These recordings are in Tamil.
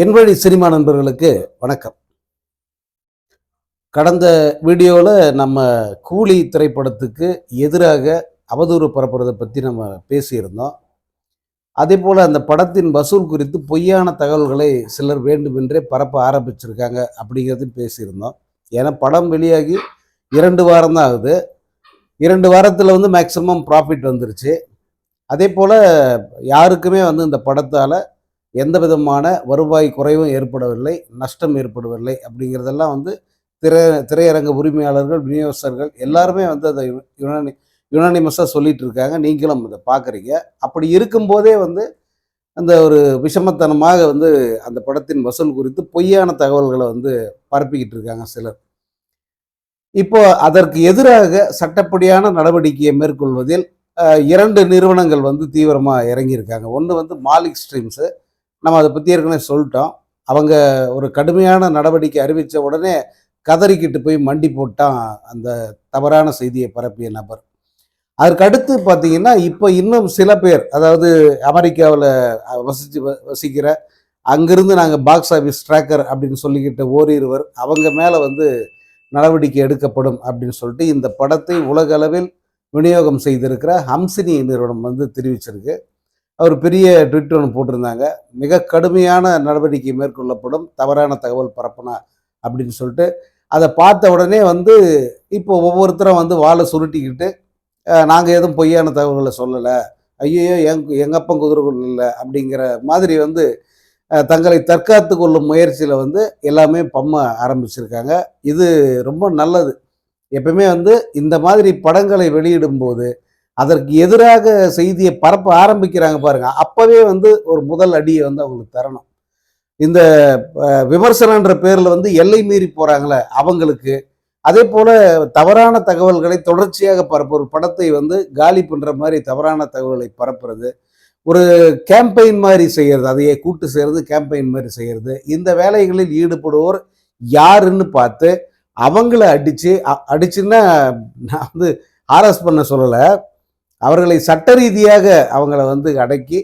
என் வழி சினிமா நண்பர்களுக்கு வணக்கம். கடந்த வீடியோவில் நம்ம கூலி திரைப்படத்துக்கு எதிராக அவதூறு பரப்புறதை பற்றி நம்ம பேசியிருந்தோம். அதே போல் அந்த படத்தின் வசூல் குறித்து பொய்யான தகவல்களை சிலர் வேண்டுமென்றே பரப்ப ஆரம்பிச்சிருக்காங்க அப்படிங்கிறதையும் பேசியிருந்தோம். ஏன்னா படம் வெளியாகி இரண்டு வாரம் தான் ஆகுது. இரண்டு வாரத்தில் வந்து மேக்சிமம் ப்ராஃபிட் வந்துருச்சு. அதே போல் யாருக்குமே வந்து இந்த படத்தால் எந்த விதமான வருவாய் குறைவும் ஏற்படவில்லை நஷ்டம் ஏற்படவில்லை அப்படிங்கிறதெல்லாம் வந்து திரை திரையரங்க உரிமையாளர்கள் விநியோகஸ்தர்கள் எல்லாருமே வந்து அதை யுனானி யுனானிமஸாக சொல்லிட்டு இருக்காங்க நீங்களும் இதை பார்க்குறீங்க அப்படி இருக்கும்போதே வந்து அந்த ஒரு விஷமத்தனமாக வந்து அந்த படத்தின் வசூல் குறித்து பொய்யான தகவல்களை வந்து பரப்பிக்கிட்டு இருக்காங்க சிலர். இப்போ அதற்கு எதிராக சட்டப்படியான நடவடிக்கையை மேற்கொள்வதில் இரண்டு நிறுவனங்கள் வந்து தீவிரமாக இறங்கியிருக்காங்க. ஒன்று வந்து மாலிக் ஸ்ட்ரீம்ஸு நம்ம அதை பற்றி ஏற்கனவே சொல்லிட்டோம். அவங்க ஒரு கடுமையான நடவடிக்கை அறிவித்த உடனே கதறிக்கிட்டு போய் மண்டி போட்டான் அந்த தவறான செய்தியை பரப்பிய நபர். அதற்கு அடுத்து பார்த்தீங்கன்னா இப்போ இன்னும் சில பேர் அதாவது அமெரிக்காவில் வசிச்சு வ- வசிக்கிற அங்கிருந்து நாங்கள் பாக்ஸ் ஆஃபீஸ் ட்ராக்கர் அப்படின்னு சொல்லிக்கிட்ட ஓரிருவர் அவங்க மேலே வந்து நடவடிக்கை எடுக்கப்படும் அப்படின்னு சொல்லிட்டு இந்த படத்தை உலக அளவில் விநியோகம் செய்திருக்கிற ஹம்சினி நிறுவனம் வந்து தெரிவிச்சிருக்கு. அவர் பெரிய ட்விட் ஒன்று போட்டிருந்தாங்க. மிக கடுமையான நடவடிக்கை மேற்கொள்ளப்படும். தவறான தகவல் பரப்புனா அப்படின்னு சொல்லிட்டு அதை பார்த்த உடனே வந்து இப்போ ஒவ்வொருத்தரும் வந்து வாழை சுருட்டிக்கிட்டு நாங்கள் எதுவும் பொய்யான தகவல்களை சொல்லலை. ஐயோ எங் எங்கள் அப்பன் குதிரைகள் இல்லை அப்படிங்கிற மாதிரி வந்து தங்களை தற்காத்து கொள்ளும் முயற்சியில் வந்து எல்லாமே பம்ம ஆரம்பிச்சிருக்காங்க. இது ரொம்ப நல்லது. எப்பவுமே வந்து இந்த மாதிரி படங்களை வெளியிடும்போது அதற்கு எதிராக செய்தியை பரப்ப ஆரம்பிக்கிறாங்க பாருங்க. அப்பவே வந்து ஒரு முதல் அடியை வந்து அவங்களுக்கு தரணும். இந்த விமர்சனன்ற பேரில் வந்து எல்லை மீறி போகிறாங்களே அவங்களுக்கு. அதே போல் தவறான தகவல்களை தொடர்ச்சியாக பரப்பு ஒரு படத்தை வந்து காலி பண்ணுற மாதிரி தவறான தகவல்களை பரப்புறது. ஒரு கேம்பெயின் மாதிரி செய்கிறது அதையே கூட்டு செய்கிறது கேம்பெயின் மாதிரி செய்கிறது இந்த வேலைகளில் ஈடுபடுவோர் யாருன்னு பார்த்து அவங்கள அடித்து அ- அடிச்சுன்னா நான் வந்து ஆர்எஸ் பண்ண சொல்லலை. அவர்களை சட்ட ரீதியாக அவங்கள வந்து அடக்கி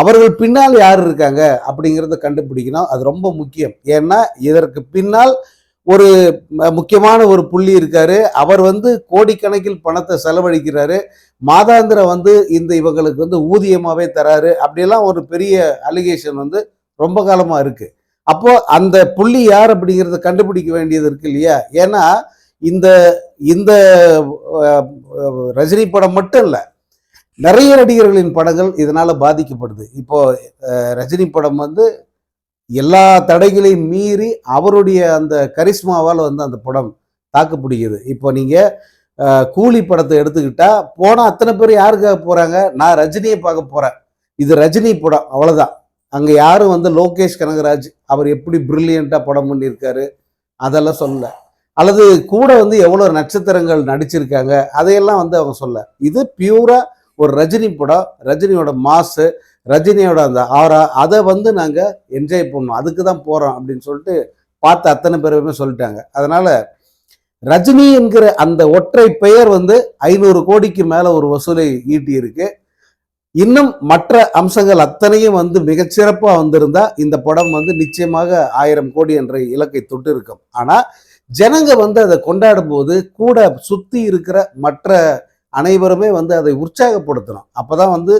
அவர்கள் பின்னால் யார் இருக்காங்க அப்படிங்கிறத கண்டுபிடிக்கணும். அது ரொம்ப முக்கியம். ஏன்னா இதற்கு பின்னால் ஒரு முக்கியமான ஒரு புள்ளி இருக்காரு. அவர் வந்து கோடிக்கணக்கில் பணத்தை செலவழிக்கிறாரு. மாதாந்திரம் வந்து இந்த இவங்களுக்கு வந்து ஊதியமாகவே தராரு. அப்படியெல்லாம் ஒரு பெரிய அலிகேஷன் வந்து ரொம்ப காலமாக இருக்கு. அப்போ அந்த புள்ளி யார் அப்படிங்கிறத கண்டுபிடிக்க வேண்டியது இருக்கு இல்லையா? ஏன்னா இந்த இந்த ரஜினி படம் மட்டும் இல்லை. நிறைய நடிகர்களின் படங்கள் இதனால் பாதிக்கப்படுது. இப்போ ரஜினி படம் வந்து எல்லா தடைகளையும் மீறி அவருடைய அந்த கரிஸ்மாவால் வந்து அந்த படம் தாக்கு பிடிக்குது இப்போ நீங்கள் கூலி படத்தை எடுத்துக்கிட்டா போனால் அத்தனை பேர் யாருக்காக போகிறாங்க நான் ரஜினியை பார்க்க போகிறேன் இது ரஜினி படம் அவ்வளோதான் அங்கே யாரும் வந்து லோகேஷ் கனகராஜ் அவர் எப்படி பிரில்லியண்டா படம் பண்ணியிருக்காரு அதெல்லாம் சொல்லல. அல்லது கூட வந்து எவ்வளோ நட்சத்திரங்கள் நடிச்சிருக்காங்க அதையெல்லாம் வந்து அவங்க சொல்ல இது பியூராக ஒரு ரஜினி படம் ரஜினியோட மாசு ரஜினியோட அந்த ஆரா அதை வந்து நாங்கள் என்ஜாய் பண்ணோம். அதுக்கு தான் போகிறோம் அப்படின்னு சொல்லிட்டு பார்த்து அத்தனை பேருமே சொல்லிட்டாங்க. அதனால் ரஜினி என்கிற அந்த ஒற்றை பெயர் வந்து ஐநூறு கோடிக்கு மேலே ஒரு வசூலை ஈட்டி இருக்கு இன்னும் மற்ற அம்சங்கள் அத்தனையும் வந்து மிகச்சிறப்பாக வந்திருந்தா இந்த படம் வந்து நிச்சயமாக ஆயிரம் கோடி என்ற இலக்கை தொட்டு இருக்கும் ஆனால் ஜனங்க வந்து அதை கொண்டாடும் போது கூட சுற்றி இருக்கிற மற்ற அனைவருமே வந்து அதை உற்சாகப்படுத்தணும். அப்போ தான் வந்து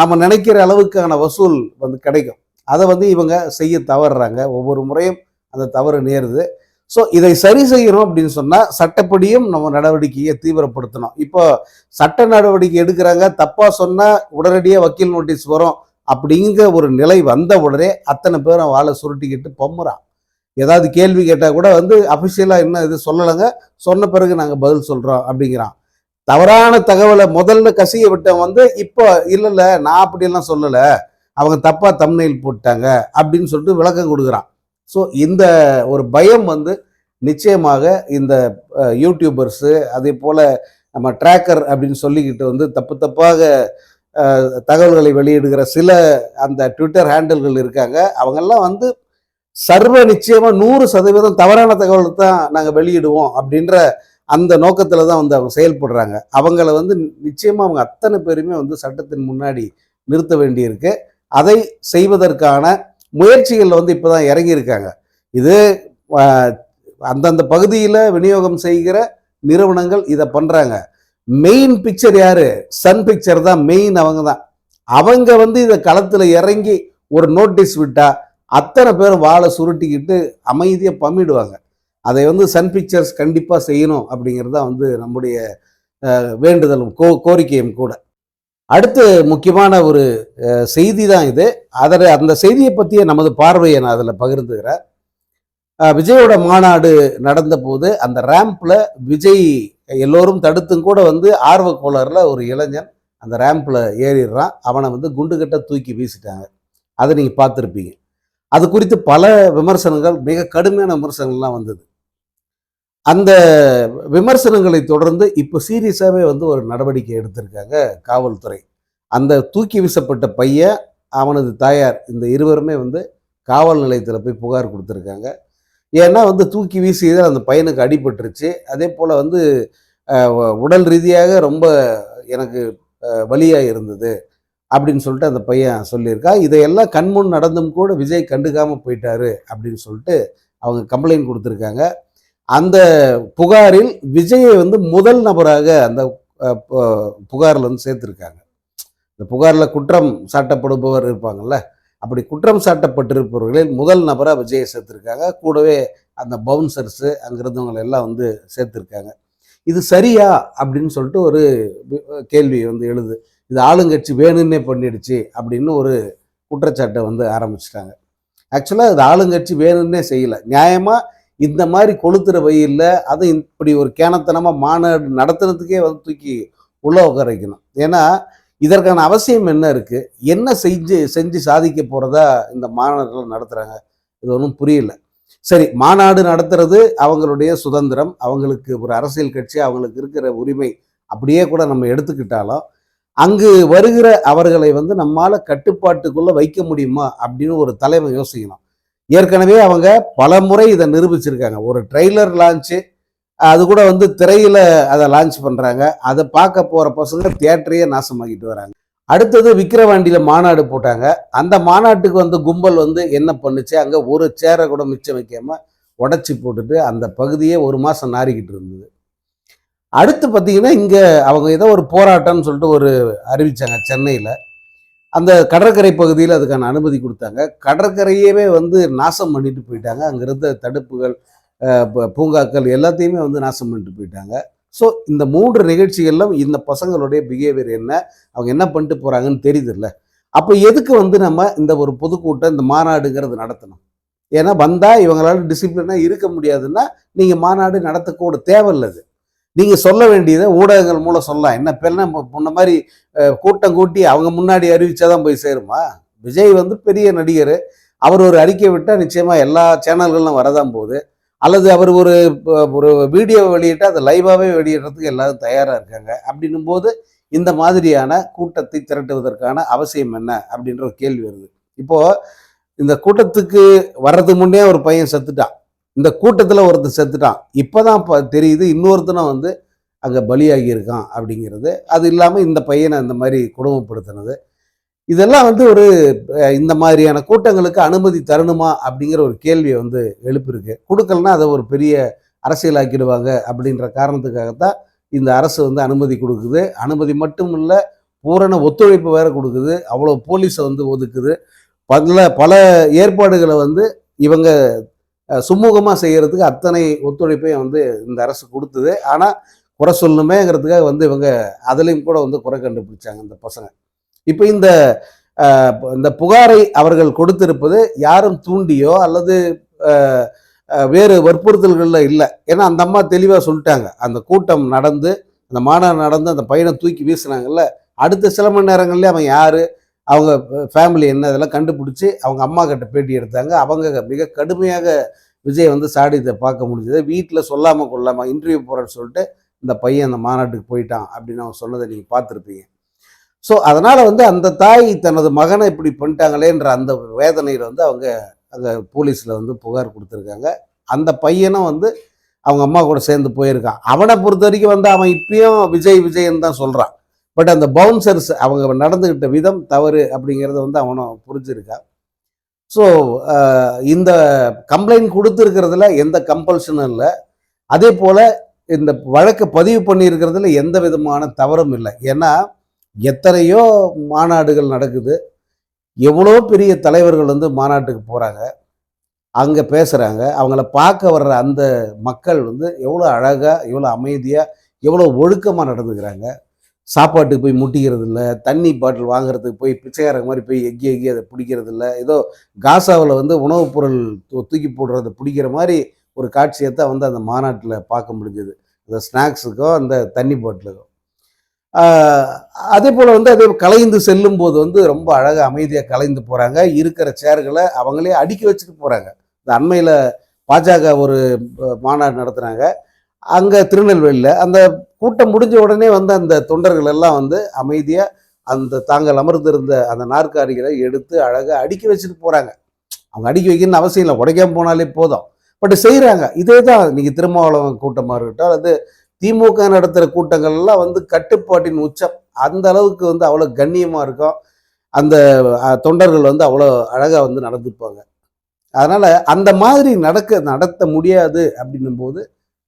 நம்ம நினைக்கிற அளவுக்கான வசூல் வந்து கிடைக்கும். அதை வந்து இவங்க செய்ய தவறுறாங்க. ஒவ்வொரு முறையும் அந்த தவறு நேருது. ஸோ இதை சரி செய்யணும் அப்படின்னு சொன்னால் சட்டப்படியும் நம்ம நடவடிக்கையை தீவிரப்படுத்தணும். இப்போ சட்ட நடவடிக்கை எடுக்கிறாங்க. தப்பாக சொன்னால் உடனடியாக வக்கீல் நோட்டீஸ் வரும் அப்படிங்கிற ஒரு நிலை வந்த உடனே அத்தனை பேரும் வாழை சுருட்டிக்கிட்டு பொம்முறான் ஏதாவது கேள்வி கேட்டால் கூட வந்து அஃபிஷியலாக என்ன இது சொல்லலைங்க? சொன்ன பிறகு நாங்கள் பதில் சொல்கிறோம் அப்படிங்கிறான். தவறான தகவலை முதல்ல கசிய விட்டவன் வந்து இப்போ இல்லை இல்லை நான் அப்படியெல்லாம் சொல்லலை. அவங்க தப்பாக தம்னையில் போட்டாங்க அப்படின்னு சொல்லிட்டு விளக்கம் கொடுக்குறான். ஸோ இந்த ஒரு பயம் வந்து நிச்சயமாக இந்த யூடியூபர்ஸு அதே போல் நம்ம ட்ராக்கர் அப்படின்னு சொல்லிக்கிட்டு வந்து தப்பு தப்பாக தகவல்களை வெளியிடுகிற சில அந்த ட்விட்டர் ஹேண்டில்கள் இருக்காங்க. அவங்கெல்லாம் வந்து சர்வ நிச்சயமாக நூறு சதவீதம் தவறான தகவல் தான் நாங்கள் வெளியிடுவோம் அப்படின்ற அந்த நோக்கத்தில் தான் வந்து அவங்க செயல்படுறாங்க. அவங்கள வந்து நிச்சயமாக அவங்க அத்தனை பேருமே வந்து சட்டத்தின் முன்னாடி நிறுத்த வேண்டியிருக்கு. அதை செய்வதற்கான முயற்சிகளில் வந்து இப்போ தான் இறங்கியிருக்காங்க. இது அந்தந்த பகுதியில் விநியோகம் செய்கிற நிறுவனங்கள் இதை பண்ணுறாங்க மெயின் பிக்சர் யார்? சன் பிக்சர் தான் மெயின் அவங்க தான். அவங்க வந்து இதை களத்தில் இறங்கி ஒரு நோட்டீஸ் விட்டால் அத்தனை பேரும் வாழை சுருட்டிக்கிட்டு அமைதியாக பம்மிடுவாங்க அதை வந்து சன் பிக்சர்ஸ் கண்டிப்பாக செய்யணும் அப்படிங்கிறது தான் வந்து நம்முடைய வேண்டுதலும் கோ கோரிக்கையும் கூட. அடுத்து முக்கியமான ஒரு செய்தி தான் இது. அதில் அந்த செய்தியை பற்றிய நமது பார்வையை நான் அதில் பகிர்ந்துக்கிறேன் விஜயோட மாநாடு நடந்த போது அந்த ரேம்பில் விஜய் எல்லோரும் தடுத்தும் கூட வந்து ஆர்வ கோளாறுல ஒரு இளைஞன் அந்த ரேம்பில் ஏறிடுறான். அவனை வந்து குண்டுகட்ட தூக்கி வீசிட்டாங்க. அதை நீங்கள் பார்த்துருப்பீங்க. அது குறித்து பல விமர்சனங்கள் மிக கடுமையான விமர்சனங்கள்லாம் வந்தது. அந்த விமர்சனங்களை தொடர்ந்து இப்போ சீரியஸாகவே வந்து ஒரு நடவடிக்கை எடுத்திருக்காங்க காவல்துறை. அந்த தூக்கி வீசப்பட்ட பையன் அவனது தாயார் இந்த இருவருமே வந்து காவல் நிலையத்தில் போய் புகார் கொடுத்துருக்காங்க. ஏன்னா வந்து தூக்கி வீசியதில் அந்த பையனுக்கு அடிபட்டுருச்சு. அதே போல் வந்து உடல் ரீதியாக ரொம்ப எனக்கு வலியாக இருந்தது அப்படின்னு சொல்லிட்டு அந்த பையன் சொல்லியிருக்கா. இதையெல்லாம் கண்முன் நடந்தும் கூட விஜய் கண்டுக்காமல் போயிட்டாரு அப்படின்னு சொல்லிட்டு அவங்க கம்ப்ளைண்ட் கொடுத்துருக்காங்க. அந்த புகாரில் விஜயை வந்து முதல் நபராக அந்த பு- புகாரில் வந்து சேர்த்துருக்காங்க. இந்த புகாரில் குற்றம் சாட்டப்படுபவர் இருப்பாங்கல்ல அப்படி குற்றம் சாட்டப்பட்டிருப்பவர்களில் முதல் நபராக விஜயை சேர்த்துருக்காங்க. கூடவே அந்த பவுன்சர்ஸு அங்கிருந்தவங்களை எல்லாம் வந்து சேர்த்துருக்காங்க. இது சரியா அப்படின்னு சொல்லிட்டு ஒரு கேள்வி வந்து எழுது. இது ஆளுங்கட்சி வேணும்னே பண்ணிடுச்சு அப்படின்னு ஒரு குற்றச்சாட்டை வந்து ஆரம்பிச்சிட்டாங்க. ஆக்சுவலாக இது ஆளுங்கட்சி வேணும்னே செய்யலை. நியாயமாக இந்த மாதிரி கொளுத்துற வெயில்ல அதை இப்படி ஒரு கேனத்தனமாக மாநாடு நடத்துறதுக்கே வந்து தூக்கி உள்ள உட்காரைக்கணும் ஏன்னா இதற்கான அவசியம் என்ன இருக்கு? என்ன செஞ்சு செஞ்சு சாதிக்க போறதா இந்த மாநாடுகள் நடத்துறாங்க? இது ஒன்றும் புரியல. சரி மாநாடு நடத்துறது அவங்களுடைய சுதந்திரம் அவங்களுக்கு ஒரு அரசியல் கட்சி அவங்களுக்கு இருக்கிற உரிமை அப்படியே கூட நம்ம எடுத்துக்கிட்டாலும் அங்கு வருகிற அவர்களை வந்து நம்மால கட்டுப்பாட்டுக்குள்ள வைக்க முடியுமா அப்படின்னு ஒரு தலைமை யோசிக்கணும். ஏற்கனவே அவங்க பல முறை இதை நிரூபிச்சிருக்காங்க. ஒரு ட்ரெய்லர் லான்ச்சு அது கூட வந்து திரையில் அதை லான்ச் பண்ணுறாங்க அதை பார்க்க போகிற பசங்க தியேட்டரையே நாசமாக்கிட்டு வராங்க. அடுத்தது விக்கிரவாண்டியில் மாநாடு போட்டாங்க. அந்த மாநாட்டுக்கு வந்து கும்பல் வந்து என்ன பண்ணுச்சு? அங்கே ஒரு சேரை கூட மிச்சம் வைக்காமல் உடச்சி போட்டுட்டு அந்த பகுதியே ஒரு மாதம் நாறிக்கிட்டு இருந்தது. அடுத்து பார்த்தீங்கன்னா இங்கே அவங்க ஏதோ ஒரு போராட்டம்னு சொல்லிட்டு ஒரு அறிவித்தாங்க சென்னையில். அந்த கடற்கரை பகுதியில் அதுக்கான அனுமதி கொடுத்தாங்க. கடற்கரையவே வந்து நாசம் பண்ணிட்டு போயிட்டாங்க. அங்கே இருந்த தடுப்புகள் ப- பூங்காக்கள் எல்லாத்தையுமே வந்து நாசம் பண்ணிட்டு போயிட்டாங்க. ஸோ இந்த மூன்று நிகழ்ச்சிகளிலும் இந்த பசங்களுடைய பிஹேவியர் என்ன? அவங்க என்ன பண்ணிட்டு போகிறாங்கன்னு தெரியுதுல்ல. அப்போ எதுக்கு வந்து நம்ம இந்த ஒரு பொதுக்கூட்டம் இந்த மாநாடுங்கிறது நடத்தணும்? ஏன்னா வந்தால் இவங்களால டிசிப்ளினாக இருக்க முடியாதுன்னா நீங்கள் மாநாடு நடத்தக்கூட தேவையில்லது நீங்க சொல்ல வேண்டியதை ஊடகங்கள் மூலம் சொல்லலாம். என்ன பெண்ண முன்ன மாதிரி கூட்டம் கூட்டி அவங்க முன்னாடி அறிவிச்சாதான் போய் சேருமா? விஜய் வந்து பெரிய நடிகர். அவர் ஒரு அறிக்கை விட்டால் நிச்சயமா எல்லா சேனல்களும் வரதான் போகுது. அல்லது அவர் ஒரு ஒரு வீடியோ வெளியிட்டு அதை லைவாகவே வெளியிடுறதுக்கு எல்லாரும் தயாராக இருக்காங்க. அப்படின்னும் போது இந்த மாதிரியான கூட்டத்தை திரட்டுவதற்கான அவசியம் என்ன? அப்படின்ற ஒரு கேள்வி வருது. இப்போது இந்த கூட்டத்துக்கு வர்றதுக்கு முன்னே ஒரு பையன் செத்துட்டான். இந்த கூட்டத்தில் ஒருத்தர் செத்துட்டான். இப்போதான் இப்போ தெரியுது இன்னொருத்தனும் வந்து அங்கே பலியாகி இருக்கான் அப்படிங்கிறது. அது இல்லாமல் இந்த பையனை இந்த மாதிரி குடும்பப்படுத்தினது இதெல்லாம் வந்து ஒரு இந்த மாதிரியான கூட்டங்களுக்கு அனுமதி தரணுமா அப்படிங்கிற ஒரு கேள்வியை வந்து எழுப்பியிருக்கு. கொடுக்கலனா அதை ஒரு பெரிய அரசியலாக்கிடுவாங்க அப்படின்ற காரணத்துக்காகத்தான் இந்த அரசு வந்து அனுமதி கொடுக்குது. அனுமதி மட்டும் இல்லை பூரண ஒத்துழைப்பு வேற கொடுக்குது. அவ்வளோ போலீஸை வந்து ஒதுக்குது. பல பல ஏற்பாடுகளை வந்து இவங்க சுமூகமாக செய்கிறதுக்கு அத்தனை ஒத்துழைப்பையும் வந்து இந்த அரசு கொடுத்தது. ஆனால் குறை சொல்லணுமேங்கிறதுக்காக வந்து இவங்க அதுலேயும் கூட வந்து குறை கண்டுபிடிச்சாங்க இந்த பசங்க. இப்போ இந்த இந்த புகாரை அவர்கள் கொடுத்திருப்பது யாரும் தூண்டியோ அல்லது வேறு வற்புறுத்தல்களில் இல்லை. ஏன்னா அந்த அம்மா தெளிவாக சொல்லிட்டாங்க. அந்த கூட்டம் நடந்து அந்த மாநாடு நடந்து அந்த பையனை தூக்கி வீசுனாங்கல்ல. அடுத்த சில மணி நேரங்கள்லேயே அவன் யார் அவங்க ஃபேமிலி என்ன இதெல்லாம் கண்டுபிடிச்சி அவங்க அம்மா கிட்ட பேட்டி எடுத்தாங்க. அவங்க மிக கடுமையாக விஜய் வந்து சாடியதை பார்க்க முடிஞ்சது. வீட்டில் சொல்லாமல் கொள்ளாமல் இன்டர்வியூ போகிறேன்னு சொல்லிட்டு இந்த பையன் அந்த மாநாட்டுக்கு போயிட்டான் அப்படின்னு அவன் சொன்னதை நீங்கள் பார்த்துருப்பீங்க. ஸோ அதனால் வந்து அந்த தாய் தனது மகனை இப்படி பண்ணிட்டாங்களேன்ற அந்த வேதனையில் வந்து அவங்க அந்த போலீஸில் வந்து புகார் கொடுத்துருக்காங்க. அந்த பையனும் வந்து அவங்க அம்மா கூட சேர்ந்து போயிருக்கான். அவனை பொறுத்த வரைக்கும் வந்து அவன் இப்பயும் விஜய் விஜயன் தான் சொல்கிறான் பட் அந்த பவுன்சர்ஸ் அவங்க நடந்துக்கிட்ட விதம் தவறு அப்படிங்கிறத வந்து அவனும் புரிஞ்சிருக்கான். ஸோ uh, இந்த கம்ப்ளைண்ட் கொடுத்துருக்கிறதுல எந்த கம்பல்ஷனும் இல்லை. அதே போல் இந்த வழக்கை பதிவு பண்ணியிருக்கிறதுல எந்த விதமான தவறும் இல்லை. ஏன்னா எத்தனையோ மாநாடுகள் நடக்குது. எவ்வளோ பெரிய தலைவர்கள் வந்து மாநாட்டுக்கு போகிறாங்க அங்கே பேசுகிறாங்க அவங்கள பார்க்க வர்ற அந்த மக்கள் வந்து எவ்வளோ அழகாக எவ்வளோ அமைதியாக எவ்வளோ ஒழுக்கமாக நடந்துக்கிறாங்க. சாப்பாட்டுக்கு போய் முட்டிக்கிறது இல்லை தண்ணி பாட்டில் வாங்குறதுக்கு போய் பிச்சைக்காரங்க மாதிரி போய் எக்கி எக்கி அதை பிடிக்கிறது இல்லை ஏதோ காசாவில் வந்து உணவுப் பொருள் தூ- தூக்கி போடுறத பிடிக்கிற மாதிரி ஒரு காட்சியை தான் வந்து அந்த மாநாட்டில் பார்க்க முடிஞ்சது. அந்த ஸ்நாக்ஸுக்கோ அந்த தண்ணி பாட்டிலுக்கோ. அதே போல் வந்து அதே கலைந்து செல்லும் போது வந்து ரொம்ப அழகாக அமைதியாக கலைந்து போகிறாங்க இருக்கிற சேர்களை அவங்களே அடுக்கி வச்சுட்டு போகிறாங்க இந்த அண்மையில் பாஜக ஒரு மாநாடு நடத்துனாங்க அங்கே திருநெல்வேலியில் அந்த கூட்டம் முடிஞ்ச உடனே வந்து அந்த தொண்டர்கள் எல்லாம் வந்து அமைதியாக அந்த தாங்கள் அமர்ந்திருந்த அந்த நாற்காலிகளை எடுத்து அழகாக அடுக்கி வச்சுட்டு போகிறாங்க அவங்க அடுக்கி வைக்கணும்னு அவசியம் இல்லை. உடைக்காம போனாலே போதும். பட் செய்கிறாங்க இதே தான் நீங்கள் திருமாவளவன் கூட்டமாக இருக்கட்டும் அல்லது திமுக நடத்துகிற கூட்டங்கள் எல்லாம் வந்து கட்டுப்பாட்டின் உச்சம். அந்த அளவுக்கு வந்து அவ்வளோ கண்ணியமாக இருக்கும். அந்த தொண்டர்கள் வந்து அவ்வளோ அழகாக வந்து நடந்துப்பாங்க. அதனால் அந்த மாதிரி நடக்க நடத்த முடியாது அப்படின்னும் போது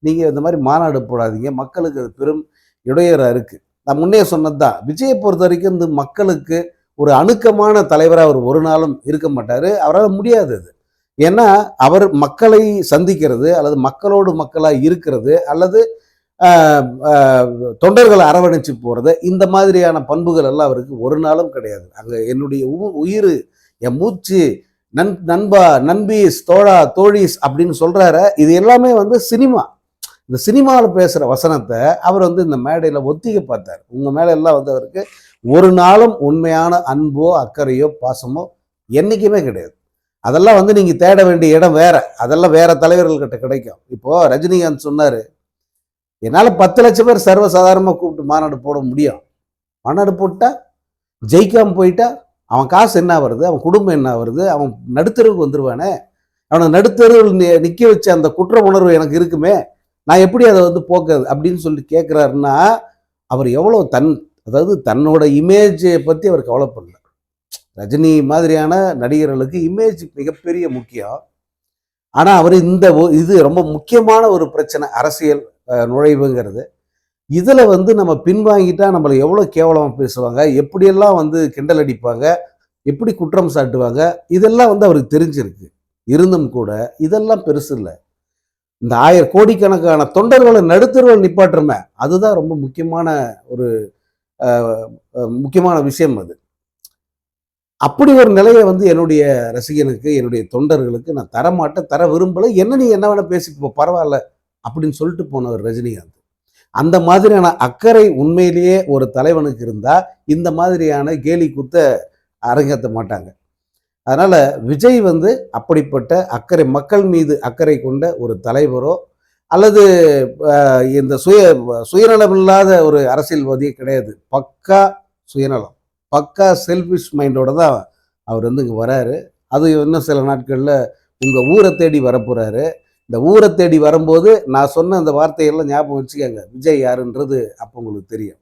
நீங்கள் இந்த மாதிரி மாநாடு போடாதீங்க. மக்களுக்கு அது பெரும் இடையூறாக இருக்குது நான் முன்னே சொன்னது தான் விஜயை பொறுத்த வரைக்கும் இந்த மக்களுக்கு ஒரு அணுக்கமான தலைவராக அவர் ஒரு நாளும் இருக்க மாட்டார். அவரால் முடியாது அது. ஏன்னா அவர் மக்களை சந்திக்கிறது அல்லது மக்களோடு மக்களாக இருக்கிறது அல்லது தொண்டர்களை அரவணைச்சு போகிறது இந்த மாதிரியான பண்புகள் எல்லாம் அவருக்கு ஒரு நாளும் கிடையாது. அங்கே என்னுடைய உ- உயிர் என் மூச்சு நன் நண்பா நண்பீஸ் தோழா தோழீஸ் அப்படின்னு சொல்கிறார இது எல்லாமே வந்து சினிமா. இந்த சினிமாவில் பேசுகிற வசனத்தை அவர் வந்து இந்த மேடையில் ஒத்திக பார்த்தார். உங்கள் மேலே எல்லாம் வந்து அவருக்கு ஒரு நாளும் உண்மையான அன்போ அக்கறையோ பாசமோ என்றைக்குமே கிடையாது. அதெல்லாம் வந்து நீங்கள் தேட வேண்டிய இடம் வேற. அதெல்லாம் வேற தலைவர்கள்கிட்ட கிடைக்கும். இப்போது ரஜினிகாந்த் சொன்னார் என்னால் பத்து லட்சம் பேர் சர்வசாதாரணமாக கூப்பிட்டு மாநாடு போட முடியும். மாநாடு போட்டால் ஜெயிக்காமல் போயிட்டா அவன் காசு என்ன வருது அவன் குடும்பம் என்ன வருது அவன் நடுத்தருவுக்கு வந்துடுவானே அவனை நடுத்தருவில் நி- வச்ச அந்த குற்ற உணர்வு எனக்கு இருக்குமே? நான் எப்படி அதை வந்து போக்குறது அப்படின்னு சொல்லி கேட்குறாருன்னா அவர் எவ்வளோ தன் அதாவது தன்னோட இமேஜை பற்றி அவர் கவலைப்படல. ரஜினி மாதிரியான நடிகர்களுக்கு இமேஜ் மிகப்பெரிய முக்கியம். ஆனால் அவர் இந்த இது ரொம்ப முக்கியமான ஒரு பிரச்சனை அரசியல் நுழைவுங்கிறது. இதில் வந்து நம்ம பின்வாங்கிட்டா நம்மளை எவ்வளோ கேவலமாக பேசுவாங்க எப்படியெல்லாம் வந்து கிண்டல் அடிப்பாங்க எப்படி குற்றம் சாட்டுவாங்க இதெல்லாம் வந்து அவருக்கு தெரிஞ்சிருக்கு. இருந்தும் கூட இதெல்லாம் பெருசு இல்லை. இந்த ஆயிரம் கோடிக்கணக்கான தொண்டர்களை நடுத்தர்கள் நிப்பாட்டுறமே அதுதான் ரொம்ப முக்கியமான ஒரு முக்கியமான விஷயம் அது. அப்படி ஒரு நிலையை வந்து என்னுடைய ரசிகனுக்கு என்னுடைய தொண்டர்களுக்கு நான் தரமாட்டேன் தர விரும்பலை. என்ன நீ என்ன வேணால் பேசிப்போ பரவாயில்ல அப்படின்னு சொல்லிட்டு போனவர் ரஜினிகாந்த். அந்த மாதிரியான அக்கறை உண்மையிலேயே ஒரு தலைவனுக்கு இருந்தால் இந்த மாதிரியான கேலி குத்த அரங்கேற்ற மாட்டாங்க. அதனால் விஜய் வந்து அப்படிப்பட்ட அக்கறை மக்கள் மீது அக்கறை கொண்ட ஒரு தலைவரோ அல்லது இந்த சுய சுயநலம் இல்லாத ஒரு அரசியல்வாதியே கிடையாது. பக்கா சுயநலம். பக்கா செல்ஃபிஷ் மைண்டோட தான் அவர் வந்து இங்கே வராரு. அது இன்னும் சில நாட்களில் உங்கள் ஊரை தேடி வரப்போகிறாரு இந்த ஊரை தேடி வரும்போது நான் சொன்ன அந்த வார்த்தையெல்லாம் ஞாபகம் வச்சுக்கோங்க. விஜய் யாருன்றது அப்போ உங்களுக்கு தெரியும்.